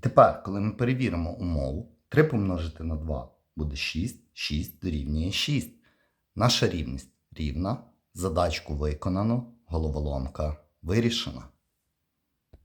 Тепер, коли ми перевіримо умову, 3 помножити на 2 буде 6, 6 дорівнює 6. Наша рівність рівна. Задачку виконано, головоломка вирішена.